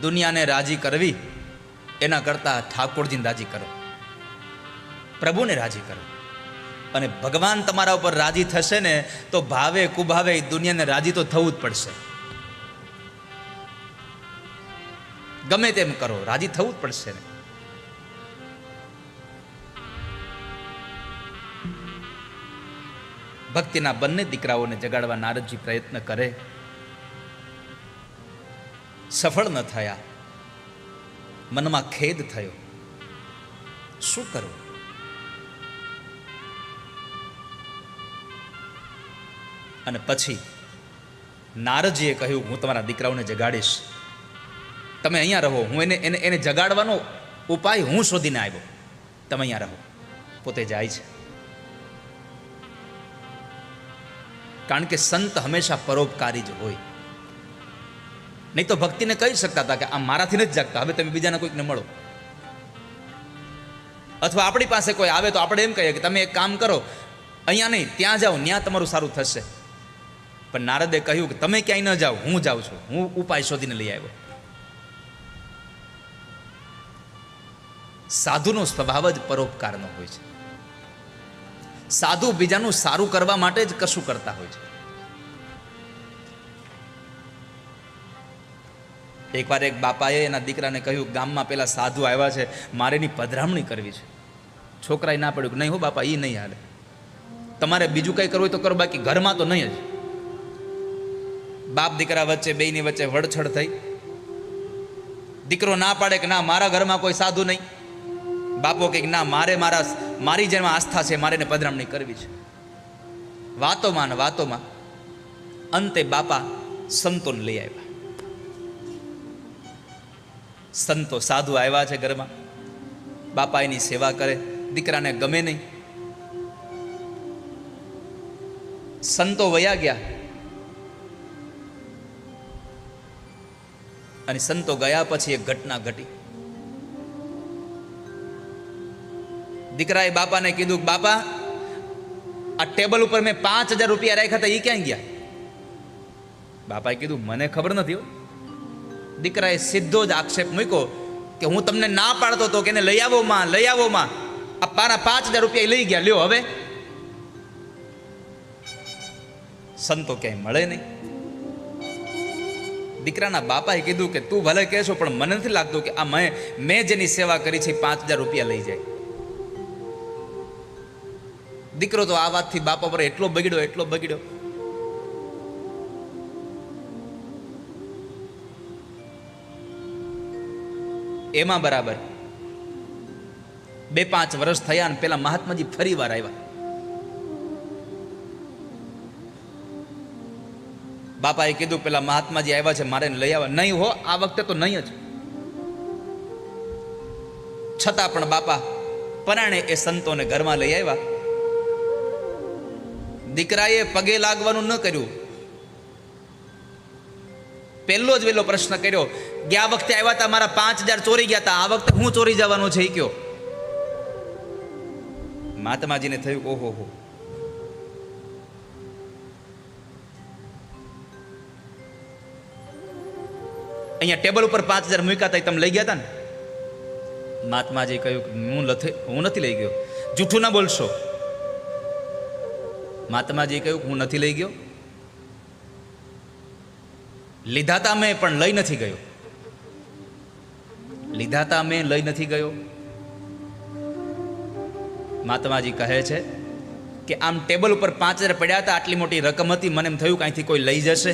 દુનિયાને રાજી કરવી, એના કરતાં ઠાકોરજીને રાજી કરો. પ્રભુને રાજી કરો. અને ભગવાન તમારા ઉપર રાજી થશે ને, તો ભાવે કુભાવે દુનિયાને રાજી તો થવું જ પડશે. ગમે તેમ કરો, રાજી થવું જ પડશે ને. ભક્તિના બંને દીકરાઓને જગાડવા નારદજી પ્રયત્ન કરે. સફળ ન થયા. મનમાં ખેદ થયો. શું કરવું? અને પછી નારજીએ કહ્યું, હું તમારા દીકરાઓને જગાડીશ. તમે અહીંયા રહો. હું એને એને એને જગાડવાનો ઉપાય હું શોધીને આવ્યો. તમે અહીંયા રહો. પોતે જાય છે. કારણ કે સંત હંમેશા પરોપકારી જ હોય. નહીં તો ભક્તિને કહી શકતા હતા કે આ મારાથી નથી જાગતા, હવે તમે બીજાના કોઈકને મળો. અથવા આપણી પાસે કોઈ આવે તો આપણે એમ કહીએ કે તમે એક કામ કરો, અહીંયા નહીં, ત્યાં જાઓ ત્યાં તમારું સારું થશે. પણ નારદે કહ્યું કે તમે ક્યાંય ન જાઓ, હું જાઉં છું, હું ઉપાય શોધીને લઈ આવ્યો. સાધુનો સ્વભાવ જ પરોપકારનો હોય છે. સાધુ બીજાનું સારું કરવા માટે જ કશું કરતા હોય છે. એકવાર એક બાપાએ એના દીકરાને કહ્યું, ગામમાં પેલા સાધુ આવ્યા છે મારે એની પધરામણી કરવી છે. છોકરાએ ના પડ્યું કે, નહીં હો બાપા એ નહીં હાલે. તમારે બીજું કંઈ કરવું હોય તો કરો, બાકી ઘરમાં તો નહીં જ. બાપ દીકરા વચ્ચે, બેયની વચ્ચે વડછડ થઈ. દીકરો ના પાડે કે, ના, મારા ઘરમાં કોઈ સાધુ નહીં. બાપો કે, ના, મારે મારા મારી જેમાં આસ્થા છે, મારે એને પધરામણી કરવી છે. વાતોમાં ને વાતોમાં અંતે બાપા સંતોને લઈ આવ્યા. સંતો સાધુ આવ્યા છે ઘરમાં. બાપા એની સેવા કરે, દીકરાને ગમે નહીં. સંતો વયા ગયા. અને સંતો ગયા પછી એક ઘટના ઘટી. દીકરાએ બાપાને કીધું બાપા, આ ટેબલ ઉપર મેં પાંચ હજાર રૂપિયા રાખ્યા હતા એ ક્યાં ગયા? બાપાએ કીધું, મને ખબર નથી હો. દીકરાએ સીધો જ આક્ષેપ મૂક્યો કે હું તમને ના પાડતો હતો કે એને લઈ આવો માં, લઈ આવો માં. આ પારા પાંચ હજાર રૂપિયા લઈ ગયા. લ્યો હવે. સંતો ક્યાંય મળે નહીં. દીકરાના બાપાએ કીધું કે તું ભલે કહેશો, પણ મને નથી લાગતું કે આ મેં મેં જેની સેવા કરી છે પાંચ હજાર રૂપિયા લઈ જાય. દીકરો તો આ વાતથી બાપા પર એટલો બગડ્યો એટલો બગડ્યો. એમાં બરાબર. બે પાંચ વર્ષ થયા ને પેલા મહાત્માજી ફરી વાર આવ્યા. બાપાએ કીધું, પેલા મહાત્માજી આવ્યા છે, મારે લઈ આવ્યા નહીં હો, આ વખતે તો નહીં જ. છતાં પણ બાપા પરાણે એ સંતોને ઘરમાં લઈ આવ્યા. દીકરાએ પગે લાગવાનું ન કર્યું. પહેલો જ વેલો પ્રશ્ન કર્યો ગયા વખતે આવ્યા હતા, મારા પાંચ હજાર ચોરી ગયા હતા. આ વખતે હું ચોરી જવાનો છે કયો? મહાત્માજીને થયું, ઓહો હો. અહીંયા ટેબલ ઉપર પાંચ હજાર મૂક્યા હતા તમે લઈ ગયા હતા ને? મહાત્માજી કહ્યું હું નથી હું નથી લઈ ગયો. જૂઠું ના બોલશો. મહાત્માજીએ કહ્યું હું નથી લઈ ગયો. લીધા તા મેં, પણ લઈ નથી ગયો. લીધા તા મેં, લઈ નથી ગયો. મહાત્માજી કહે છે કે આમ ટેબલ ઉપર પાંચ હજાર પડ્યા હતા, આટલી મોટી રકમ હતી, મને એમ થયું કે અહીંથી કોઈ લઈ જશે?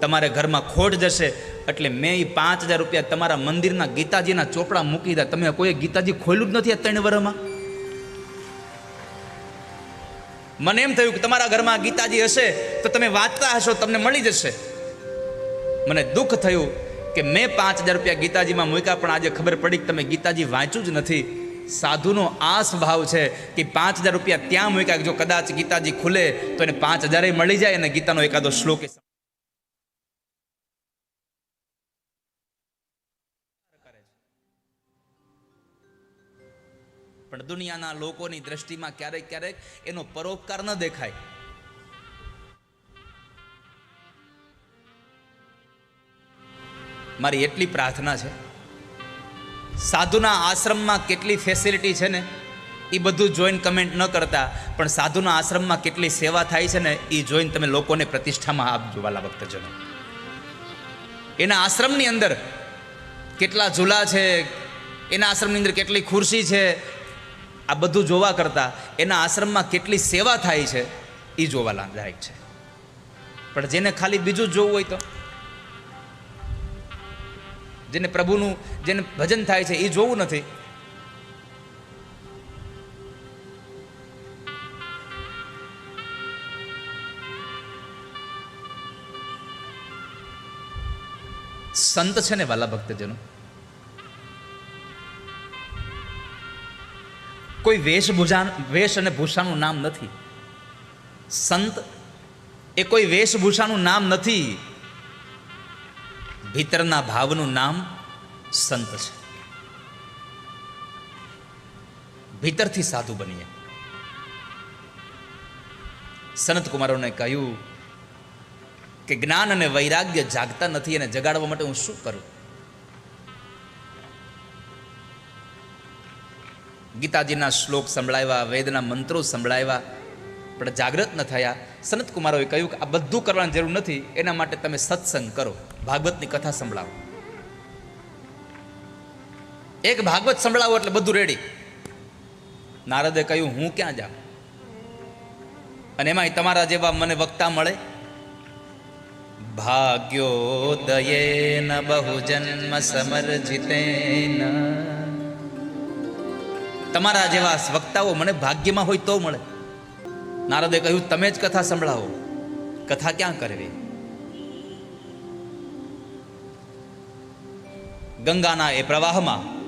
તમારે ઘરમાં ખોટ જશે, એટલે મેં એ પાંચ હજાર રૂપિયા તમારા મંદિરના ગીતાજીના ચોપડા મૂકી દીધા. તમે કોઈ ગીતાજી ખોલ્યું જ નથી આ ત્રણ વર્ષમાં મને એમ થયું કે તમારા ઘરમાં ગીતાજી હશે, તો તમે વાંચતા હશો, તમને મળી જશે. મને દુઃખ થયું કે મેં પાંચ હજાર રૂપિયા ગીતાજીમાં મૂક્યા, પણ આજે ખબર પડી કે તમે ગીતાજી વાંચ્યું જ નથી. સાધુનો આ સ્વભાવ છે કે પાંચ હજાર રૂપિયા ત્યાં મૂક્યા જો કદાચ ગીતાજી ખુલે, તો એને પાંચ હજારે મળી જાય અને ગીતાનો એકાદો શ્લોક પણ દુનિયાના લોકોની દ્રષ્ટિમાં ક્યારેક ક્યારેક એનો પરોપકાર ન દેખાય. મારી એટલી પ્રાર્થના છે. સાધુના આશ્રમમાં કેટલી ફેસિલિટી છે ને, એ બધું જોઈને કમેન્ટ ન કરતા, પણ સાધુના આશ્રમમાં કેટલી સેવા થાય છે ને, એ જોઈને તમે લોકોને પ્રતિષ્ઠામાં આપજો વાલા ભક્તજનો. એના આશ્રમની અંદર કેટલા ઝૂલા છે, એના આશ્રમની અંદર કેટલી ખુરશી છે, આ બધું જોવા કરતાં, એના આશ્રમમાં કેટલી સેવા થાય છે, એ જોવા લાયક છે. પણ જેને ખાલી બીજું જોવું હોય તો? જેને પ્રભુનું, જેને ભજન થાય છે, એ જોવું નથી. સંત છે ને વાલા ભક્તજનો? કોઈ વેશભૂષા વેશ અને ભૂષાનું નામ નથી. સંત એ કોઈ વેશભૂષાનું નામ નથી. ભીતરના ભાવનું નામ સંત છે. ભીતરથી સાધુ બનીએ. સનત કુમારોને કહ્યું કે જ્ઞાન અને વૈરાગ્ય જાગતા નથી અને જગાડવા માટે હું શું કરું? ગીતાજીના શ્લોક સંભળાવ્યા, વેદના મંત્રો સંભળાવ્યા પણ જાગૃત ન થયા. સનત કુમારોએ કહ્યું કે આ બધું કરવાની જરૂર નથી, એના માટે તમે સત્સંગ કરો. ભાગવતની કથા સંભળાવો. એક ભાગવત સંભળાવો એટલે બધું રેડી નારદે કહ્યું, હું ક્યાં જાઉં? અને એમાંય તમારા જેવા મને વક્તા મળે? ભાગ્યોદયેન બહુજન્મ સમર્જિતેન. તમારા જેવા વક્તાઓ મને ભાગ્યમાં હોય તો મળે. નારદે કહ્યું, તમે જ કથા સંભળાવો. કથા ક્યાં કરવી? ગંગાના એ પ્રવાહમાં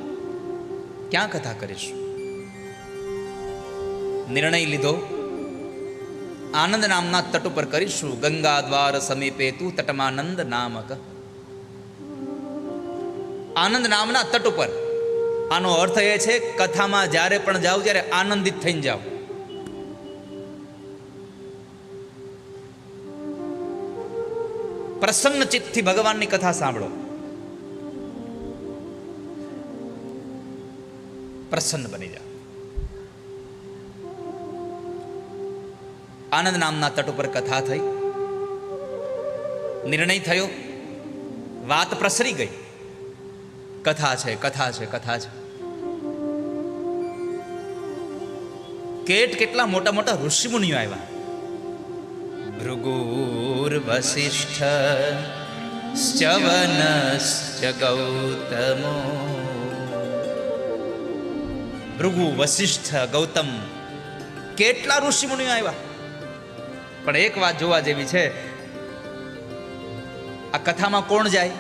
ક્યાં કથા કરીશું? નિર્ણય લીધો. આનંદ નામના તટ ઉપર કરીશું. ગંગા દ્વાર સમીપે તું તટમાનંદ નામક. આનંદ નામના તટ ઉપર. આનો અર્થ એ છે, કથામાં જ્યારે પણ જાઓ, ત્યારે આનંદિત થઈને જાઓ. પ્રસન્ન ચિત્તથી ભગવાનની કથા સાંભળો. પ્રસન્ન બની જા. આનંદ નામના તટ ઉપર કથા થઈ. નિર્ણય થયો. વાત પ્રસરી ગઈ. કથા છે કથા છે કથા છે. કેટ કેટલા મોટા મોટા ઋષિમુનિઓ આવ્યા. વસિષ્ઠ શ્ચવનશ્ચ ગૌતમો ભૃગુ વસિષ્ઠ ગૌતમ કેટલા ઋષિમુનિઓ આવ્યા? પણ એક વાત જોવા જેવી છે, આ કથામાં કોણ જાય?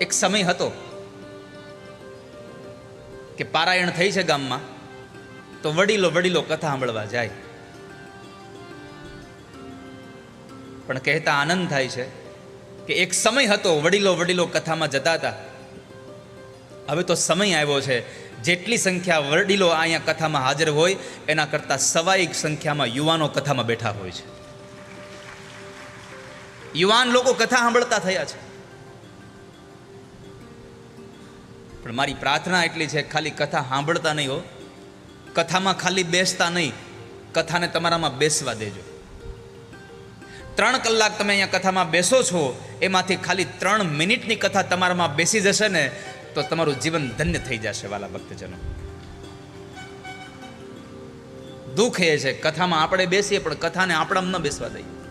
એક સમય હતો કે પારાયણ થઈ છે ગામમાં, તો વડીલો વડીલો કથા સાંભળવા જાય. પણ કહેતા આનંદ થાય છે કે એક સમય હતો, વડીલો વડીલો કથામાં જતા હતા. હવે તો સમય આવ્યો છે. જેટલી સંખ્યા વડીલો અહીંયા કથામાં હાજર હોય, એના કરતાં સવાઈ સંખ્યામાં યુવાનો કથામાં બેઠા હોય છે. યુવાન લોકો કથા સાંભળતા થયા છે. પણ મારી પ્રાર્થના એટલી છે, ખાલી કથા સાંભળતા નહીં હો. કથામાં ખાલી બેસતા નહીં. કથાને તમારામાં બેસવા દેજો. ત્રણ કલાક તમે અહીંયા કથામાં બેસો છો, એમાંથી ખાલી ત્રણ મિનિટની કથા તમારામાં બેસી જશે ને, તો તમારું જીવન ધન્ય થઈ જશે, વાલા ભક્તજનો. દુઃખ એ છે, કથામાં આપણે બેસીએ, પણ કથાને આપણામાં ન બેસવા દઈએ.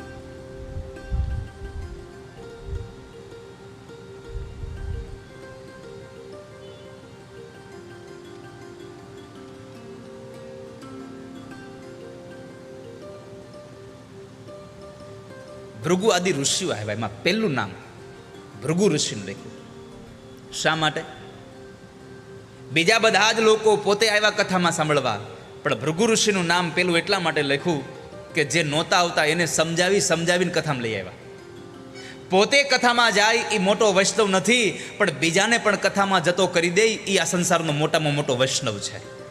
ભૃગુ આદિ ઋષિઓ આવ્યા. એમાં પહેલું નામ ભૃગુ ઋષિનું લખ્યું. શા માટે? બીજા બધા જ લોકો પોતે આવ્યા કથામાં સાંભળવા. પણ ભૃગુ ઋષિનું નામ પેલું એટલા માટે લખ્યું કે જે નહોતા આવતા એને સમજાવી સમજાવીને કથામાં લઈ આવ્યા. પોતે કથામાં જાય એ મોટો વૈષ્ણવ નથી, પણ બીજાને પણ કથામાં જતો કરી દે એ આ સંસારનો મોટામાં મોટો વૈષ્ણવ છે.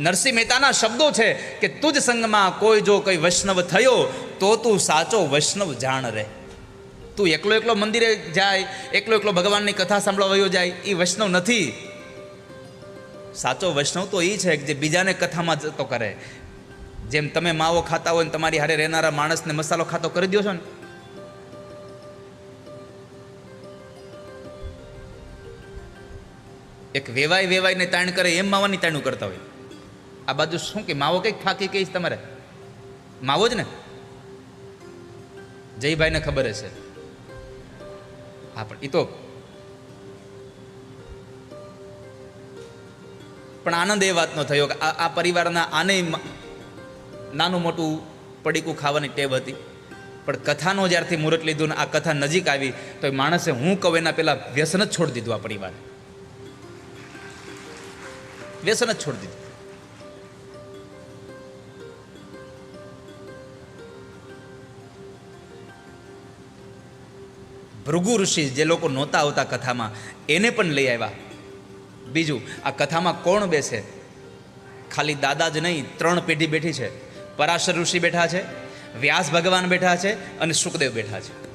નરસિંહ મહેતાના શબ્દો છે કે તુજ સંગમાં કોઈ જો કંઈ વૈષ્ણવ થયો તો તું સાચો વૈષ્ણવ જાણ રહે તું એકલો એકલો મંદિરે જાય, એકલો એકલો ભગવાનની કથા સાંભળવા જાય એ વૈષ્ણવ નથી. સાચો વૈષ્ણવ તો એ છે કે જે બીજાને કથામાં જતો કરે. જેમ તમે માવો ખાતા હોય ને તમારી હારે રહેનારા માણસને મસાલો ખાતો કરી દો છો ને. એક વેવાય વેવાયને તાણ કરે, એમ માવાની તાણું કરતા હોય. આ બાજુ શું કે, માવો કંઈક ફાકી કહીશ તમારે? માવો જ ને? જયભાઈને ખબર હશે. હા, પણ એ તો પણ આનંદ એ વાતનો થયો કે આ પરિવારના આને નાનું મોટું પડીકું ખાવાની ટેવ હતી. પણ કથાનો જ્યારથી મુહૂર્ત લીધું ને આ કથા નજીક આવી, તો એ માણસે હું કહું એના પહેલાં વ્યસન જ છોડી દીધું આ પરિવારે વ્યસન જ છોડી દીધું. ભૃગુ ઋષિ જે લોકો નહોતા આવતા કથામાં, એને પણ લઈ આવ્યા. બીજું, આ કથામાં કોણ બેસે? ખાલી દાદા જ નહીં, ત્રણ પેઢી બેઠી છે. પરાશર ઋષિ બેઠા છે, વ્યાસ ભગવાન બેઠા છે અને સુખદેવ બેઠા છે.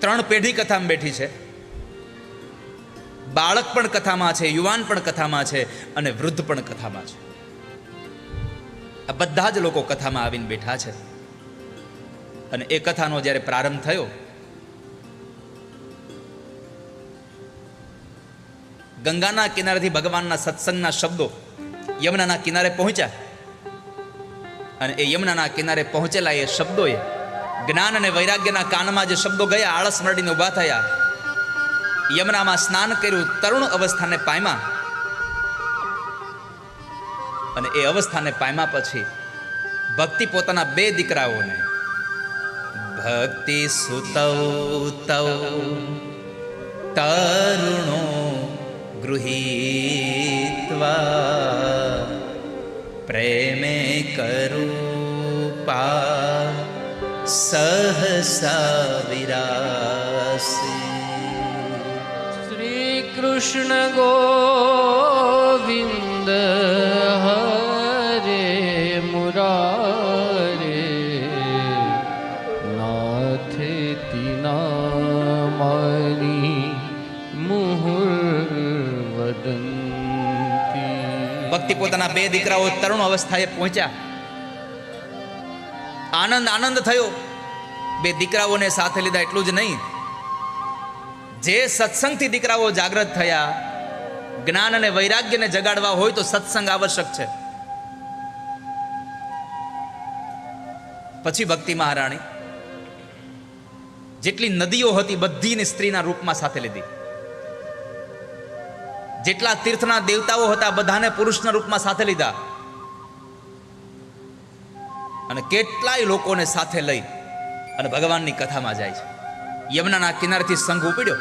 ત્રણ પેઢી કથામાં બેઠી છે. બાળક પણ કથામાં છે, યુવાન પણ કથામાં છે અને વૃદ્ધ પણ કથામાં છે. આ બધા જ લોકો કથામાં આવીને બેઠા છે. અને એ કથાનો જ્યારે પ્રારંભ થયો, ગંગાના કિનારેથી ભગવાનના સત્સંગના શબ્દો યમુનાના કિનારે પહોંચ્યા. અને એ યમુનાના કિનારે પહોંચેલા એ શબ્દોએ જ્ઞાન અને વૈરાગ્યના કાનમાં જે શબ્દો ગયા, આળસ મરડીને ઊભા થયા. યમુનામાં સ્નાન કર્યું, તરુણ અવસ્થાને પામ્યા. અને એ અવસ્થાને પામ્યા પછી ભક્તિ પોતાના બે દીકરાઓને, ભક્તિ સુતૌ તૌ તરુણો ગૃહીત્વા, પ્રેમે કરૂપા, સહસા વિરાસી. કૃષ્ણ ગોવિંદ હરે મુરારે. નાથે તિનામાની મુહુર વદંતી ભક્તિ પોતાના બે દીકરાઓ તરુણ અવસ્થાએ પહોંચ્યા. આનંદ આનંદ થયો. બે દીકરાઓને સાથે લીધા, એટલું જ નહીં. જે સત્સંગથી દીકરાઓ જાગૃત થયા, જ્ઞાન અને વૈરાગ્યને જગાડવા હોય તો સત્સંગ આવશ્યક છે. પછી ભક્તિ મહારાણી, જેટલી નદીઓ હતી બધીને સ્ત્રીના રૂપમાં સાથે લીધી. જેટલા તીર્થના દેવતાઓ હતા બધાને પુરુષના રૂપમાં સાથે લીધા. અને કેટલાય લોકોને સાથે લઈ અને ભગવાનની કથામાં જાય છે. યમુનાના કિનારેથી સંઘ ઉપડ્યો.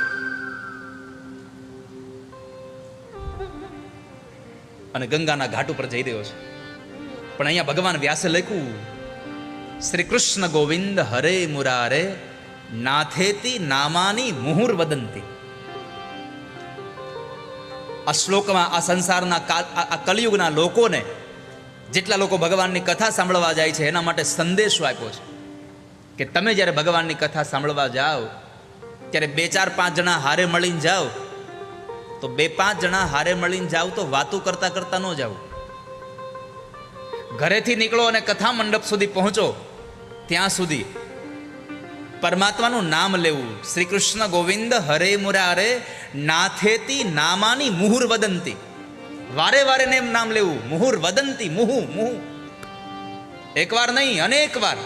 અને ગંગાના ઘાટ ઉપર જઈ રહ્યો છે. પણ અહીંયા ભગવાન વ્યાસે લખ્યું, શ્રી કૃષ્ણ ગોવિંદ હરે મુરારે, નાથેતી નામાની મુહુર વદંતી. આ શ્લોકમાં આ સંસારના આ કલયુગના લોકોને જેટલા લોકો ભગવાનની કથા સાંભળવા જાય છે, એના માટે સંદેશો આપ્યો છે. કે તમે જ્યારે ભગવાનની કથા સાંભળવા જાઓ, ત્યારે બે ચાર પાંચ જણા હારે મળીને જાઓ, તો બે પાંચ જણા હારે મળીને જાઓ તો વાતો કરતા કરતા ન જાઓ. ઘરેથી નીકળો અને કથા મંડપ સુધી પહોંચો, ત્યાં સુધી. પરમાત્માનું નામ લેવું. શ્રી કૃષ્ણ ગોવિંદ હરે મુરારે, નાથેતી નામાની મુહુર વદંતી. વારે વારે નેમ નામ લેવું. મુહુર વદંતી, મુહુ મુહુ. એકવાર નહીં અનેક વાર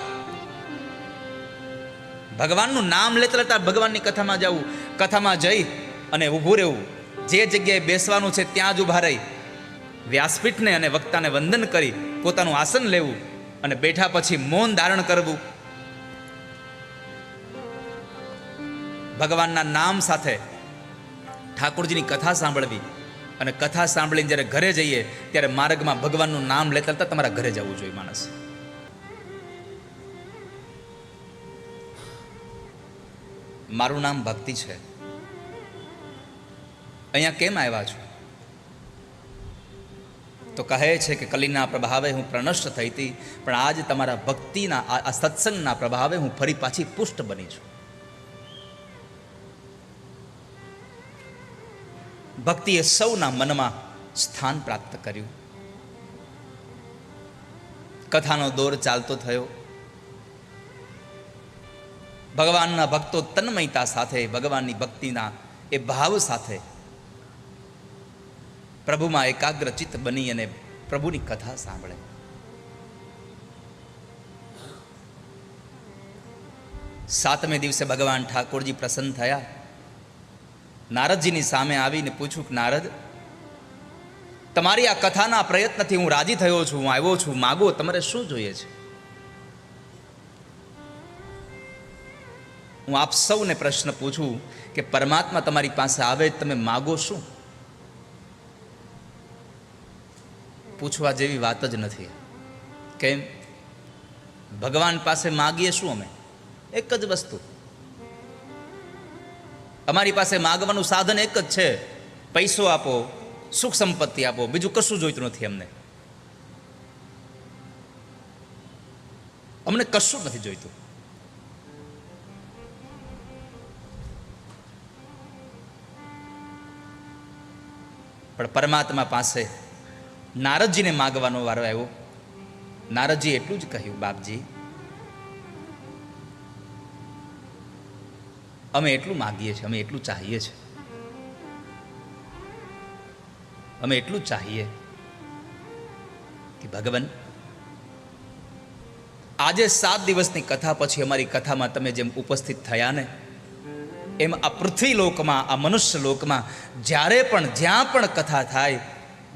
ભગવાનનું નામ લેતા લેતા ભગવાનની કથામાં જવું, કથામાં જઈ અને ઊભું રહેવું. જે જગ્યાએ બેસવાનું છે ત્યાં જ ઊભા રહી. વ્યાસપીઠને અને વક્તાને વંદન કરી પોતાનું આસન લેવું અને બેઠા પછી મૌન ધારણ કરવું. ભગવાનના નામ સાથે ઠાકોરજીની કથા સાંભળવી અને કથા સાંભળીને જ્યારે ઘરે જઈએ, ત્યારે માર્ગમાં ભગવાનનું નામ લેતા લેતા તમારા ઘરે જવું જોઈએ માણસ. મારું નામ ભક્તિ છે. અહીંયા કેમ આવ્યા છો? તો કહે છે કે કલીના પ્રભાવે હું પ્રનષ્ટ થઈ હતી, પણ આજ તમારા ભક્તિના, આ સત્સંગના પ્રભાવે હું ફરી પાછી પુષ્ટ બની છું. ભક્તિએ સૌના મનમાં સ્થાન પ્રાપ્ત કર્યું. કથાનો દોર ચાલતો થયો. ભગવાનના ભક્તો તન્મયતા સાથે, ભગવાનની ભક્તિના એ ભાવ સાથે પ્રભુમાં એકાગ્ર ચિત્ત બની અને પ્રભુની કથા સાંભળે. સાતમે દિવસે ભગવાન ઠાકોરજી પ્રસન્ન થયા. નારદજીની સામે આવીને પૂછ્યું કે, નારદ, તમારી આ કથાના પ્રયત્નથી હું રાજી થયો છું, હું આવ્યો છું, માગો, તમારે શું જોઈએ છે? હું આપ સૌને પ્રશ્ન પૂછું કે પરમાત્મા તમારી પાસે આવે તમે માગો શું? પૂછવા જેવી વાત જ નથી. કેમ? ભગવાન પાસે માગીએ શું અમે? એક જ વસ્તુ. અમારી પાસે માગવાનું સાધન એક જ છે. પૈસો આપો, સુખ સંપત્તિ આપો, બીજું કશું જોઈતું નથી અમને. અમને કશું નથી જોઈતું. પણ પરમાત્મા પાસે નારદજીને માગવાનો વારો આવ્યો. નારદજી એટલું જ કહ્યું, બાપજી, અમે એટલું માગીએ છીએ, અમે એટલું ચાહીએ છીએ. અમે એટલું ચાહીએ કે ભગવાન, આજે સાત દિવસની કથા પછી અમારી કથામાં તમે જેમ ઉપસ્થિત થયા ને એમ આ પૃથ્વી લોકમાં, આ મનુષ્ય લોકમાં જ્યારે પણ, જ્યાં પણ કથા થાય,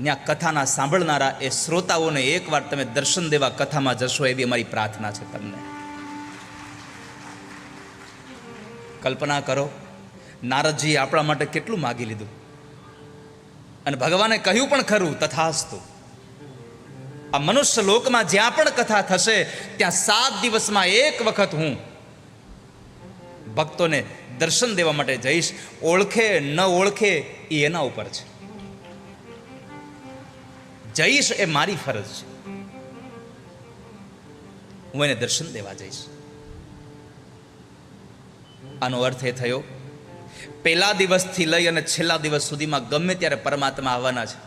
ત્યાં કથાના સાંભળનારા એ શ્રોતાઓને એકવાર તમે દર્શન દેવા કથામાં જશો એવી અમારી પ્રાર્થના છે તમને. કલ્પના કરો, નારદજીએ આપણા માટે કેટલું માગી લીધું? અને ભગવાને કહ્યું પણ ખરું, તથાસ્તુ. આ મનુષ્ય લોકમાં જ્યાં પણ કથા થશે, ત્યાં સાત દિવસમાં એક વખત હું ભક્તોને દર્શન દેવા માટે જઈશ. ઓળખે, ન ઓળખે એ એના ઉપર છે. જઈશ એ મારી ફરજ છે. હું એને દર્શન દેવા જઈશ. આનો અર્થ એ થયો પહેલા દિવસથી લઈ અને છેલ્લા દિવસ સુધીમાં ગમે ત્યારે પરમાત્મા આવવાના છે.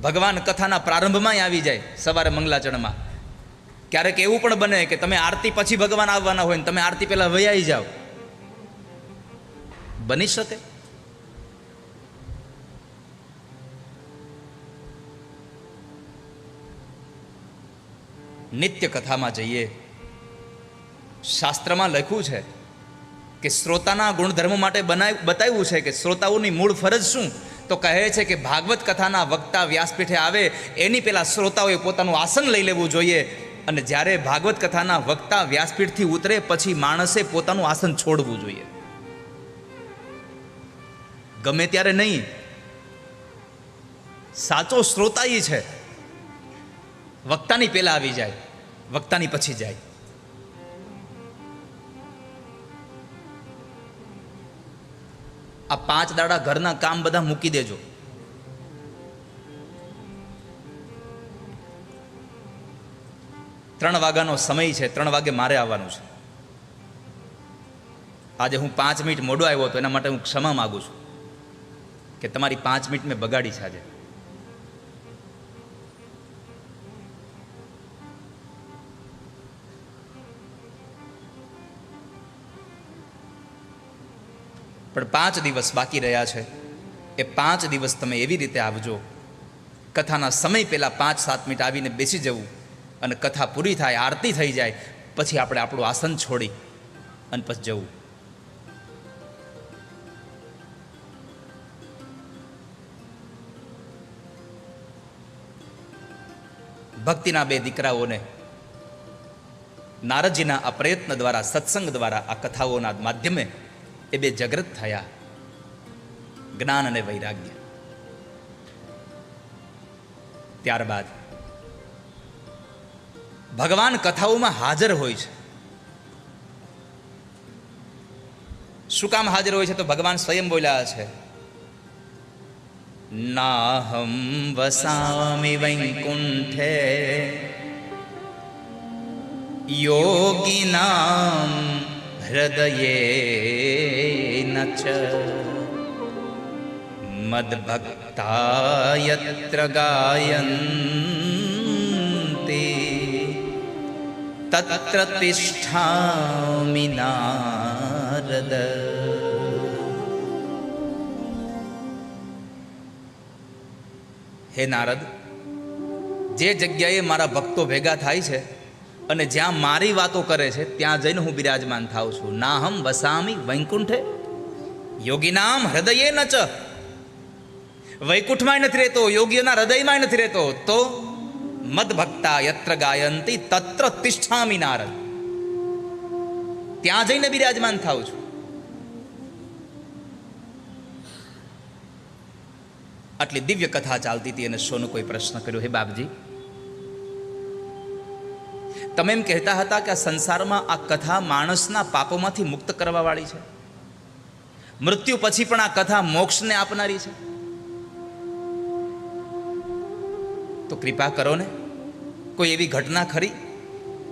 ભગવાન કથાના પ્રારંભમાં આવી જાય સવારે મંગલાચરણમાં. ક્યારેક એવું પણ બને કે તમે આરતી પછી ભગવાન આવવાના હોય ને તમે આરતી પહેલાં વૈયાઈ જાઓ. બની શકે? નિત્ય કથામાં જઈએ. શાસ્ત્રમાં લખ્યું છે કે શ્રોતાના ગુણધર્મ માટે બનાવ, બતાવ્યું છે કે શ્રોતાઓની મૂળ ફરજ શું? તો કહે છે કે ભાગવત કથાના વક્તા વ્યાસપીઠે આવે, એની પહેલાં શ્રોતાઓએ પોતાનું આસન લઈ લેવું જોઈએ અને જ્યારે ભાગવત કથાના વક્તા વ્યાસપીઠથી ઉતરે, પછી માણસે પોતાનું આસન છોડવું જોઈએ. ગમે ત્યારે નહીં. સાચો શ્રોતા એ છે. વક્તાની પહેલા આવી જાય, વક્તાની પછી જાય. આ પાંચ દાડા ઘરના કામ બધા મૂકી દેજો. ત્રણ વાગ્યાનો સમય છે, ત્રણ વાગે મારે આવવાનું છે. આજે હું પાંચ મિનિટ મોડો આવ્યો હતો, એના માટે હું ક્ષમા માગું છું. કે તમારી પાંચ મિનિટ મેં બગાડી છે આજે. પણ પાંચ દિવસ બાકી રહ્યા છે. એ પાંચ દિવસ તમે એવી રીતે આવજો. કથાના સમય પહેલાં પાંચ સાત મિનિટ આવીને બેસી જવું અને કથા પૂરી થાય, આરતી થઈ જાય, પછી આપણે આપણું આસન છોડી અને પછી જવું. ભક્તિના બે દીકરાઓને નારદજીના આ પ્રયત્ન દ્વારા, સત્સંગ દ્વારા, આ કથાઓના માધ્યમે એ બે જાગૃત થયા. જ્ઞાન અને વૈરાગ્ય. ત્યારબાદ ભગવાન કથાઓમાં હાજર હોય છે. શું કામ હાજર હોય છે? તો ભગવાન સ્વયં બોલ્યા છે. નાહમ વસામિ વૈકુંઠે યોગિનામ न च। मद्भक्ता यत्र ગાયન્તિ તત્ર તિષ્ઠામિ નારદ હે નારદ, જે જગ્યાએ મારા ભક્તો ભેગા થાય છે અને જ્યાં મારી વાતો કરે છે, ત્યાં જઈને હું બિરાજમાન થાઉં છું. નાહમ વસામી વૈકુંઠે. યોગીનામ હૃદયે ન ચ. વૈકુંઠમાં નથી રહેતો, યોગીઓના હૃદયમાં નથી રહેતો. તો મદ ભક્તા યત્ર ગાયંતી તત્ર તિષ્ઠામી નારદ. ત્યાં જઈને બિરાજમાન થાઉં છું. આટલી દિવ્ય કથા ચાલતી હતી અને સોનું કોઈ પ્રશ્ન કર્યો. હે બાપજી, તમે એમ કહેતા હતા કે આ સંસારમાં આ કથા માણસના પાપોમાંથી મુક્ત કરવાવાળી છે. મૃત્યુ પછી પણ આ કથા મોક્ષને આપનારી છે. તો કૃપા કરો ને, કોઈ એવી ઘટના ખરી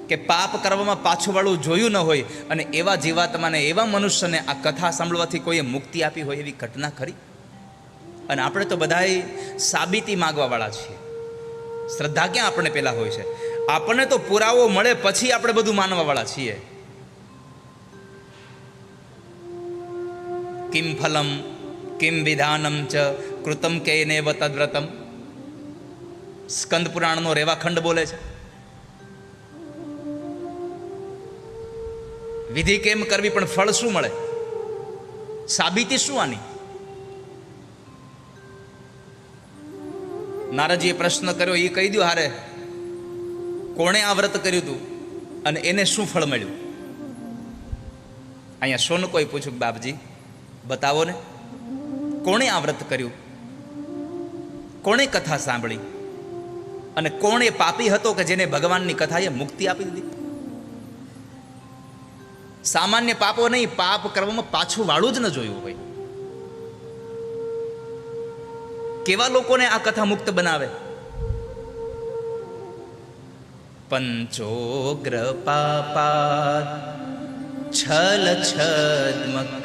કે પાપ કરવામાં પાછુંવાળું જોયું ન હોય અને એવા જીવાત્માને, એવા મનુષ્યને આ કથા સાંભળવાથી કોઈએ મુક્તિ આપી હોય એવી ઘટના ખરી? અને આપણે તો બધાએ સાબિતી માગવાવાળા છીએ. શ્રદ્ધા ક્યાં આપણને પહેલાં હોય છે? આપણને તો પુરાવો મળે પછી આપણે બધું માનવાવાળા છીએ. કિમ ફલમ, કિમ વિધાનમ ચ, કૃતમ કે નેવ તદ્વ્રતમ સ્કંદ પુરાણનો રેવાખંડ બોલે છે. વિધિ કેમ કરવી પણ ફળ શું મળે? સાબિતી શું આની? નારદજીએ પ્રશ્ન કર્યો એ કહી દો હારે, કોણે આ વ્રત કર્યું હતું અને એને શું ફળ મળ્યું? અહીંયા શોન કોઈ પૂછ્યું બાપજી, બતાવો ને, કોણે આ વ્રત કર્યું? કોણે કથા સાંભળી? અને કોણ પાપી હતો કે જેને ભગવાનની કથાએ મુક્તિ આપી દીધી? સામાન્ય પાપો નહીં, પાપ કરવામાં પાછું વાળું જ ન જોયું હોય. કેવા લોકોને આ કથા મુક્ત બનાવે? પંચોગ્ર પાપા છલ છદ્મકારિણ.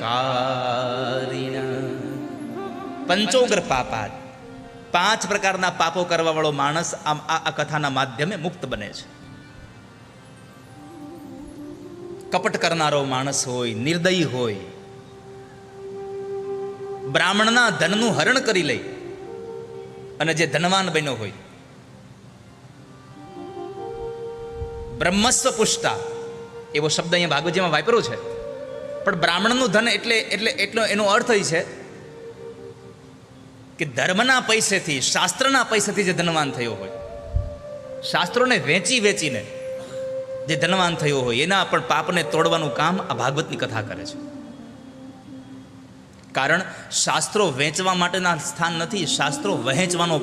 પંચોગ્ર પાપાત પાંચ પ્રકારના પાપો કરવાવાળો માણસ આમ આ કથાના માધ્યમે મુક્ત બને છે. કપટ કરનારો માણસ હોય, નિર્દયી હોય, બ્રાહ્મણના ધનનું હરણ કરી લે. અને જે ધનવાન બન્યો હોય. બ્રહ્મસ્વ પુષ્ટા, એવો શબ્દ અહીંયા ભાગવતજીમાં વાપર્યો છે. પણ બ્રાહ્મણનું ધન એટલે એટલે, એટલો એનો અર્થ એ છે કે ધર્મના પૈસેથી, શાસ્ત્રના પૈસેથી જે ધનવાન થયો હોય, શાસ્ત્રોને વેચી વેચીને જે ધનવાન થયો હોય, એના પણ પાપને તોડવાનું કામ આ ભાગવતની કથા કરે છે. કારણ શાસ્ત્રો વેચવા માટેના સ્થાન નથી, શાસ્ત્રો વહેંચવાનો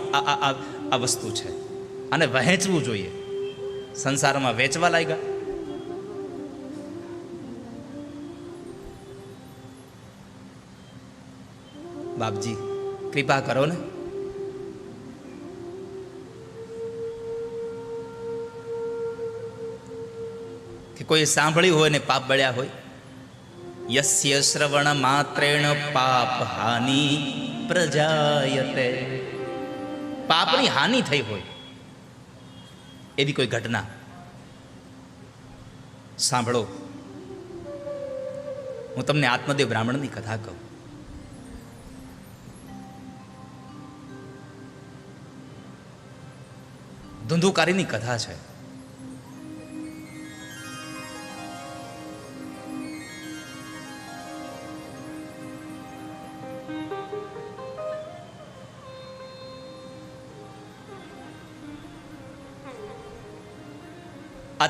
આ વસ્તુ છે. અને વહેંચવું જોઈએ. સંસારમાં વેચવા લાગ્યા. બાપજી, કૃપા કરો ને. કે કોઈ સાંભળ્યું હોય ને પાપ બળ્યા હોય યસ્ય શ્રવણ માત્રેણ પાપ હાનિ પ્રજાયતે પાપની હાનિ થઈ હોય એવી કોઈ ઘટના? સાંભળો. હું તમને આત્મદેવ બ્રાહ્મણની કથા કહું. ધુંધુકારીની કથા છે.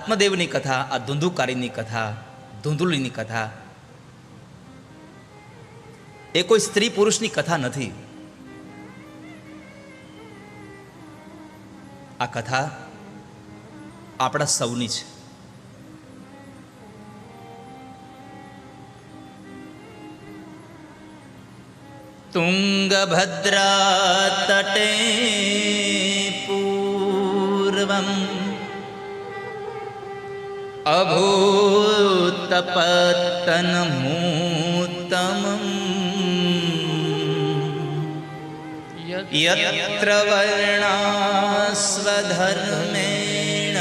આત્મદેવની કથા, આ ધુંધુકારીની કથા, ધૂંધુલીની કથા. એ કોઈ સ્ત્રી પુરુષની કથા નથી. આ કથા આપણા સૌની છે. તુંગભદ્રા તટે પૂર્વમ અભૂતપતનમૂતમમ યત્ર વર્ણાસ્વધર્મેણ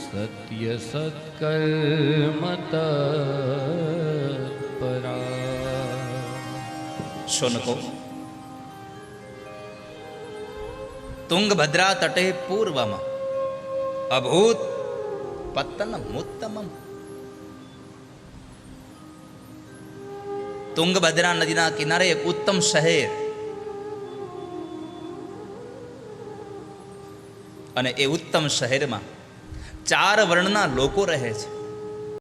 સત્ય સત્કર્મત પરા શોનકો તુંગભદ્રા તટે પૂર્વમાં અભૂત પતનમ ઉત્તમમ તુંગભદ્રા નદીના કિનારે એક ઉત્તમ શહેર અને એ ઉત્તમ શહેરમાં ચાર વર્ણના લોકો રહે છે.